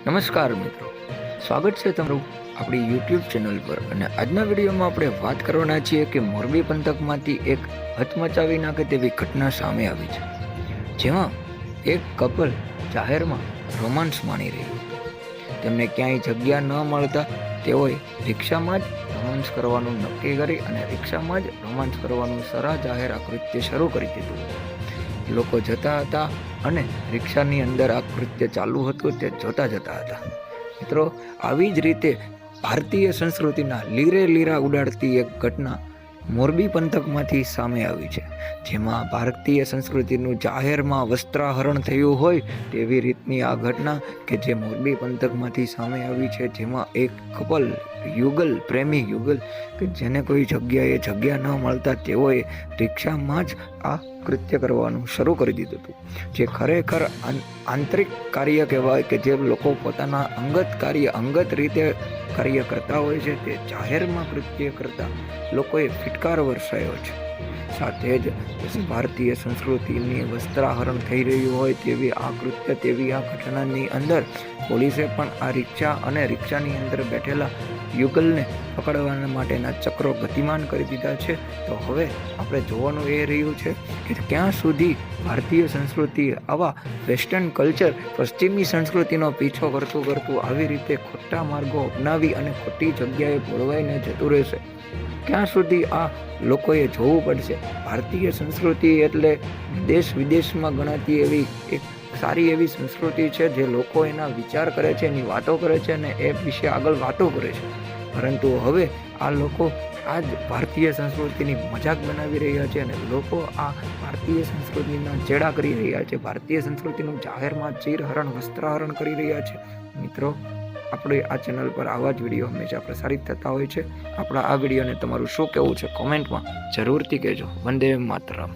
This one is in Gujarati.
નમસ્કાર મિત્રો. સ્વાગત છે તમારું આપણી યુટ્યુબ ચેનલ પર અને આજના વિડીયોમાં આપણે વાત કરવાના છીએ કે મોરબી પંથકમાંથી એક હચમચાવી નાખે તેવી ઘટના સામે આવી છે, જેમાં એક કપલ જાહેરમાં રોમાન્સ માણી રહ્યું. તેમને ક્યાંય જગ્યા ન મળતા તેઓએ રિક્ષામાં જ રોમાન્સ કરવાનું નક્કી કરી અને રિક્ષામાં જ રોમાન્સ કરવાનું સરા જાહેર આકૃત્ય કૃત્ય શરૂ કરી દીધું. લોકો જતા હતા અને રિક્ષાની અંદર આ કૃત્ય ચાલુ હતું તે જોતા જતા હતા. મિત્રો, આવી જ રીતે ભારતીય સંસ્કૃતિના લીરે લીરા ઉડાડતી એક ઘટના મોરબી પંથકમાંથી સામે આવી છે, જેમાં ભારતીય સંસ્કૃતિનું જાહેરમાં વસ્ત્રાહરણ થયું હોય તેવી રીતની આ ઘટના કે જે મોરબી પંથકમાંથી સામે આવી છે, જેમાં એક કપલ યુગલ, પ્રેમી યુગલ, કે જેને કોઈ જગ્યાએ જગ્યા ન મળતા તેઓએ રિક્ષામાં જ આ કૃત્ય કરવાનું શરૂ કરી દીધું હતું. જે ખરેખર આંતરિક કાર્ય કહેવાય કે જે લોકો પોતાના અંગત કાર્ય, અંગત રીતે કાર્ય કરતા હોય છે, તે જાહેરમાં કૃત્ય કરતા લોકોએ ફિટકાર વરસાયો છે. સાથે જ ભારતીય સંસ્કૃતિની વસ્ત્રાહરણ થઈ રહ્યું હોય તેવી આ કૃત્ય, તેવી આ ઘટનાની અંદર પોલીસે પણ આ રિક્ષા અને રિક્ષાની અંદર બેઠેલા યુગલને પકડવા માટેના ચક્રો ગતિમાન કરી દીધા છે. તો હવે આપણે જોવાનું એ રહ્યું છે કે ક્યાં સુધી ભારતીય સંસ્કૃતિ આવા વેસ્ટર્ન કલ્ચર, પશ્ચિમી સંસ્કૃતિનો પીછો કરતું કરતું આવી રીતે ખોટા માર્ગો અપનાવી અને ખોટી જગ્યાએ ભોળવાઈને જતું રહેશે. ક્યાં સુધી આ લોકોએ જોવું પડશે? ભારતીય સંસ્કૃતિ એટલે દેશ વિદેશમાં ગણાતી એવી એક સારી એવી સંસ્કૃતિ છે જે લોકો એના વિચાર કરે છે, એની વાતો કરે છે અને એ વિશે આગળ વાતો કરે છે. પરંતુ હવે આ લોકો આ જ ભારતીય સંસ્કૃતિની મજાક બનાવી રહ્યા છે અને લોકો આ ભારતીય સંસ્કૃતિના ચેડા કરી રહ્યા છે. ભારતીય સંસ્કૃતિનું જાહેરમાં ચીરહરણ, વસ્ત્રાહરણ કરી રહ્યા છે. મિત્રો આપણે આ ચેનલ પર આવા જ વીડિયો હંમેશા પ્રસારિત થતા હોય છે. આપણા આ વિડીયોને તમારું શું કહેવું છે કોમેન્ટમાં જરૂરથી કહેજો. વંદે માતરમ.